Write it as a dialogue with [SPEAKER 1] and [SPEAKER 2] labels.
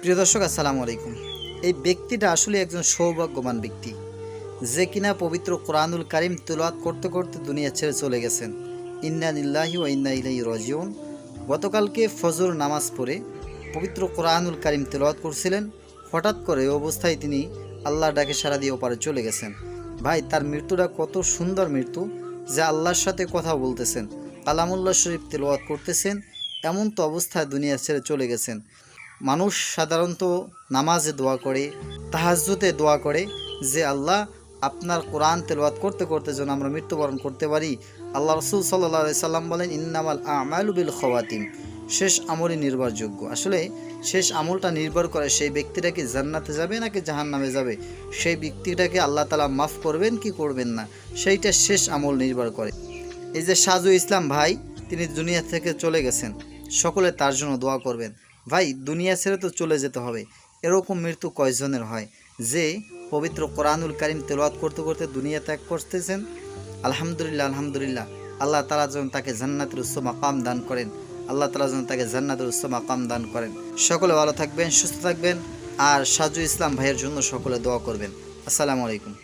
[SPEAKER 1] প্রিয় দর্শক, আসসালামু আলাইকুম। এই ব্যক্তিটা আসলে একজন সৌভাগ্যবান ব্যক্তি। যে কিনা পবিত্র কোরআনুল কারিম তুলাত করতে করতে দুনিয়া ছেড়ে চলে গেছেন। ইন্না নিল্লাহি ও ইন্না ইলাই রজিউন। গতকালকে ফজর নামাজ পড়ে পবিত্র কোরআনুল কারিম তেলাওয়াত করছিলেন। হঠাৎ করে অবস্থায় তিনি আল্লাহর ডাকে সারা দিয়ে ওপারে চলে গেছেন। ভাই, তার মৃত্যুটা কত সুন্দর মৃত্যু যে আল্লাহর সাথে কথা বলতেছেন। কালামুল্লাহ শরীফ তেলাওয়াত করতেছেন। এমন তো অবস্থায় দুনিয়া ছেড়ে চলে গেছেন। মানুষ সাধারণত নামাজে দোয়া করে তাহাজ্জুতে দোয়া করে যে, আল্লাহ, আপনার কোরআন তেলাওয়াত করতে করতে যেন আমরা মৃত্যুবরণ করতে পারি। আল্লাহ রসুল সাল্লাহ সাল্লাম বলেন, ইন্নামাল আমালু বিল খওয়াতিম। শেষ আমলই নির্ভরযোগ্য। আসলে শেষ আমলটা নির্ভর করে সেই ব্যক্তিটা কি জান্নাতে যাবে নাকি জাহান নামে যাবে? সেই ব্যক্তিটাকে আল্লাহ তালা মাফ করবেন কি করবেন না? সেইটা শেষ আমল নির্ভর করে। এই যে সাজু ইসলাম ভাই, তিনি দুনিয়া থেকে চলে গেছেন। সকলে তার জন্য দোয়া করবেন। ভাই, দুনিয়া ছেড়ে তো চলে যেতে হবে। এরকম মৃত্যু কয়জনের হয়? যে পবিত্র কোরআনুল কারিম তেলাওয়াত করতে করতে দুনিয়া ত্যাগ করতেছেন, আলহামদুলিল্লাহ আলহামদুলিল্লাহ। আল্লাহ তালা যেন তাকে জান্নাতের উচ্চ মাকাম দান করেন। আল্লাহ তালা যেন তাকে জান্নাতের উচ্চ মাকাম দান করেন। সকলে ভালো থাকবেন, সুস্থ থাকবেন। আর সাজু ইসলাম ভাইয়ের জন্য সকলে দোয়া করবেন। আসসালামু আলাইকুম।